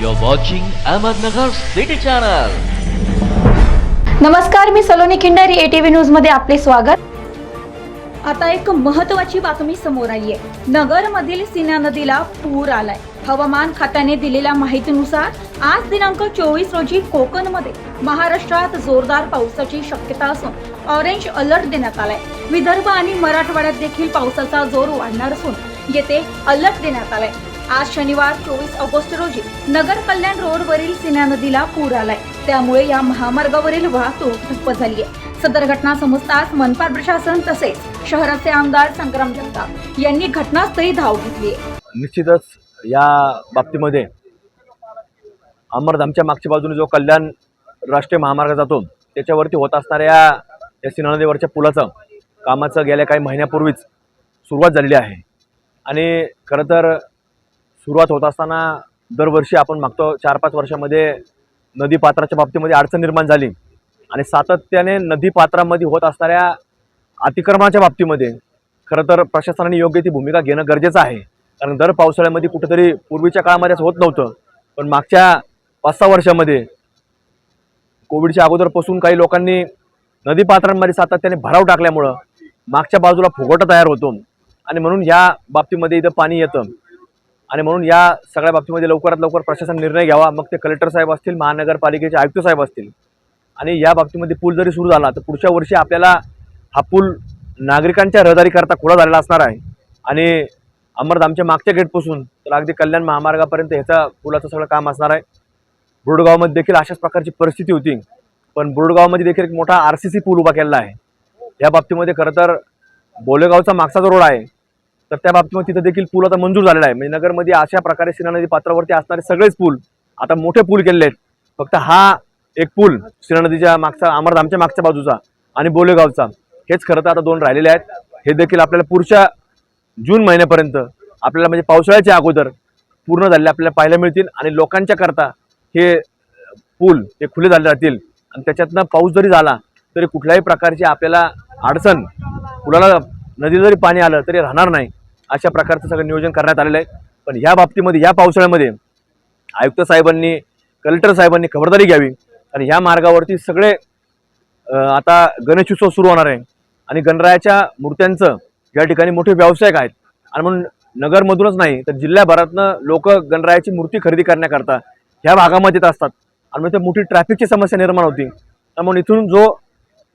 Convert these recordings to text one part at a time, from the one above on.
You're watching Ahmednagar City Channel. नमस्कार मी Saloni Khindari ATV न्यूजमध्ये आपले स्वागत. आता एक महत्वाची बातमी समोर आली आहे. नगर मधील सीना नदीला पूर आलाय. हवामान खात्याने दिलेल्या माहितीनुसार आज दिनांक चोवीस रोजी कोकणमध्ये महाराष्ट्रात जोरदार पावसाची शक्यता असून ऑरेंज अलर्ट देण्यात आलाय. विदर्भ आणि मराठवाड्यात देखील पावसाचा जोर वाढणार असून येथे अलर्ट देण्यात आलाय. आज शनिवार चोवीस ऑगस्ट रोजी नगर कल्याण रोडवरील सिन्या नदीला पूर आलाय. त्यामुळे या महामार्गावरील वाहतूक ठप्प झाली आहे. सदर घटना समजताच मनपा प्रशासन तसेच शहराचे आमदार संग्राम जगताप यांनी घटनास्थळी धाव घेतली आहे. निश्चितच या बाबतीमध्ये अमरधामच्या मागच्या बाजूने जो कल्याण राष्ट्रीय महामार्ग जातो त्याच्यावरती होत असणाऱ्या या सिना नदीवरच्या पुलाचं कामाचं गेल्या काही महिन्यापूर्वीच सुरुवात झालेली आहे. आणि खरं तर सुरुवात होत असताना दरवर्षी आपण मागतो चार पाच वर्षामध्ये नदीपात्राच्या बाबतीमध्ये अडचण निर्माण झाली. आणि सातत्याने नदीपात्रामध्ये होत असणाऱ्या अतिक्रमणाच्या बाबतीमध्ये खरं तर प्रशासनाने योग्य ती भूमिका घेणं गरजेचं आहे. कारण दर पावसाळ्यामध्ये कुठेतरी पूर्वीच्या काळामध्ये असं होत नव्हतं. पण मागच्या पाच सहा वर्षामध्ये कोविडच्या अगोदरपासून काही लोकांनी नदीपात्रांमध्ये सातत्याने भराव टाकल्यामुळं मागच्या बाजूला फुगोटा तयार होतो. आणि म्हणून ह्या बाबतीमध्ये इथं पाणी येतं. आणि म्हणून या सगळ्या बाबतीमध्ये लवकरात लवकर प्रशासन निर्णय घ्यावा. मग ते कलेक्टर साहेब असतील महानगरपालिकेचे आयुक्त साहेब असतील. आणि या बाबतीमध्ये पूल जरी सुरू झाला तर पुढच्या वर्षी आपल्याला हा पूल नागरिकांच्या रहदारीकरता खुला झालेला असणार आहे. आणि अमरधामच्या मागच्या गेटपासून तर अगदी कल्याण महामार्गापर्यंत ह्याचा पुलाचं सगळं काम असणार आहे. बुरडगावमध्ये देखील अशाच प्रकारची परिस्थिती होती. पण बुरडगावमध्ये देखील एक मोठा आर सी सी पूल उभा केलेला आहे. या बाबतीमध्ये खरं तर बोलेगावचा मागचा जो रोड आहे तर त्या बाबतीमध्ये तिथं देखील पूल आता मंजूर झालेला आहे. म्हणजे नगरमध्ये अशा प्रकारे सीना नदी पात्रावरती असणारे सगळेच पूल आता मोठे पूल केलेले आहेत. फक्त हा एक पूल सीना नदीच्या मागचा अमरधामच्या मागच्या बाजूचा आणि बोलेगावचा. हेच खरं तर आता दोन राहिलेले आहेत. हे देखील आपल्याला पुढच्या जून महिन्यापर्यंत आपल्याला म्हणजे पावसाळ्याच्या अगोदर पूर्ण झालेले आपल्याला पाहायला मिळतील आणि लोकांच्या करता हे पूल हे खुले झाले राहतील आणि त्याच्यातनं पाऊस जरी झाला तरी कुठल्याही प्रकारची आपल्याला अडचण पुलाला नदीला जरी पाणी आलं तरी राहणार नाही. अशा प्रकारचं सगळं नियोजन करण्यात आलेलं आहे. पण ह्या बाबतीमध्ये या पावसाळ्यामध्ये आयुक्त साहेबांनी कलेक्टर साहेबांनी खबरदारी घ्यावी आणि ह्या मार्गावरती सगळे आता आता गणेशोत्सव सुरू होणार आहे. आणि गणरायाच्या मूर्त्यांचं या ठिकाणी मोठे व्यावसायिक आहेत आणि म्हणून नगरमधूनच नाही तर जिल्ह्याभरातनं लोक गणरायाची मूर्ती खरेदी करण्याकरता ह्या भागामध्ये येत असतात. आणि मग ते मोठी ट्रॅफिकची समस्या निर्माण होती. त्यामुळे इथून जो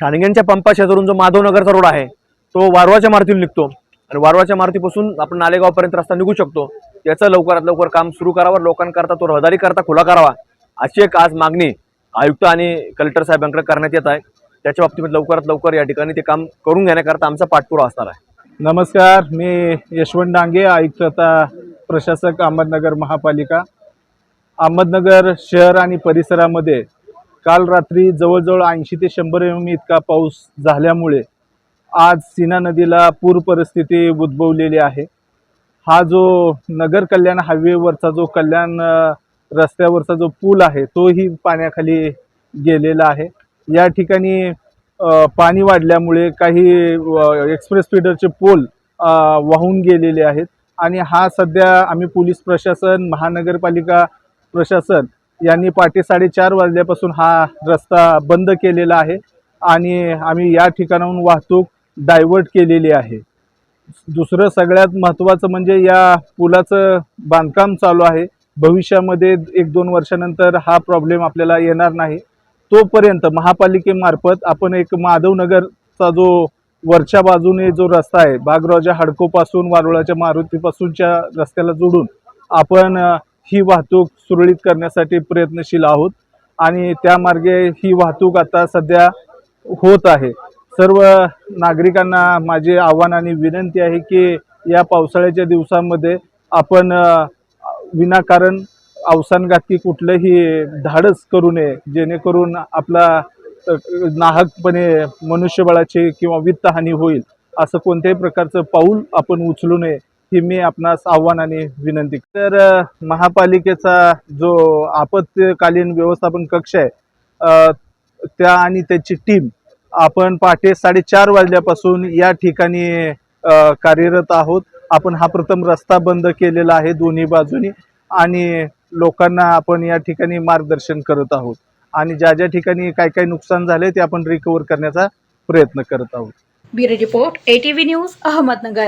ठाणग्यांच्या पंपा शेजारून जो माधवनगरचा रोड आहे तो वारवाच्या मारुतीला निघतो. आणि वारवाच्या मारुतीपासून आपण नालेगावपर्यंत रस्ता निघू शकतो. याचं लवकरात लवकर काम सुरू करावं लोकांकरता तो रहदारी करता खुला करावा अशी एक आज मागणी आयुक्त आणि कलेक्टर साहेबांकडे करण्यात येत आहे. त्याच्या बाबतीत लवकरात लवकर या ठिकाणी ते काम करून घेण्याकरता आमचा पाठपुरावा असणार आहे. नमस्कार मी यशवंत डांगे आयुक्त आता प्रशासक अहमदनगर महापालिका. अहमदनगर शहर आणि परिसरामध्ये काल रात्री जवळजवळ ऐंशी ते शंभर एम इतका पाऊस झाल्यामुळे आज सीना नदीला पूर परिस्थिती उद्भवलेली आहे. हा जो नगर कल्याण हायवेवरचा जो कल्याण रस्त्यावरचा जो पूल आहे तोही पाण्याखाली गेलेला आहे. या ठिकाणी पाणी वाढल्यामुळे काही एक्सप्रेस फीडरचे पोल वाहून गेलेले आहेत. आणि हा सध्या आम्ही पोलीस प्रशासन महानगरपालिका प्रशासन यांनी पहाटे साडेचार वाजल्यापासून हा रस्ता बंद केलेला आहे. आणि आम्ही या ठिकाणाहून वाहतूक डायवर्ट केलेली आहे. दुसरं सगळ्यात महत्त्वाचं म्हणजे या पुलाचं बांधकाम चालू आहे. भविष्यामध्ये एक दोन वर्षानंतर हा प्रॉब्लेम आपल्याला येणार नाही. तोपर्यंत महापालिकेमार्फत आपण एक माधवनगरचा जो वरच्या बाजूने जो रस्ता आहे बागरावच्या हडकोपासून वारुळाच्या मारुतीपासूनच्या रस्त्याला जोडून आपण ही वाहतूक सुरळीत करण्यासाठी प्रयत्नशील आहोत. आणि त्या मार्गे ही वाहतूक आता सध्या होत आहे. सर्व नागरिकांना माझे आव्हान आणि विनंती आहे की या पावसाळ्याच्या दिवसामध्ये आपण विनाकारण अवसानघातकी कुठलंही धाडस करू नये जेणेकरून आपला नाहकपणे मनुष्यबळाची किंवा वित्तहानी होईल असं कोणत्याही प्रकारचं पाऊल आपण उचलू नये ही मी आपणास आव्हान आणि विनंती तर महापालिकेचा जो आपत्कालीन व्यवस्थापन कक्ष आहे त्या आणि त्याची टीम आपण पहाटे साडेचार वाजल्यापासून या ठिकाणी कार्यरत आहोत. आपण हा प्रथम रस्ता बंद केलेला आहे दोन्ही बाजूनी आणि लोकांना आपण या ठिकाणी मार्गदर्शन करत आहोत. आणि ज्या ज्या ठिकाणी काय काय नुकसान झाले ते आपण रिकवर करण्याचा प्रयत्न करत आहोत. Bureau report ATV news Ahmednagar.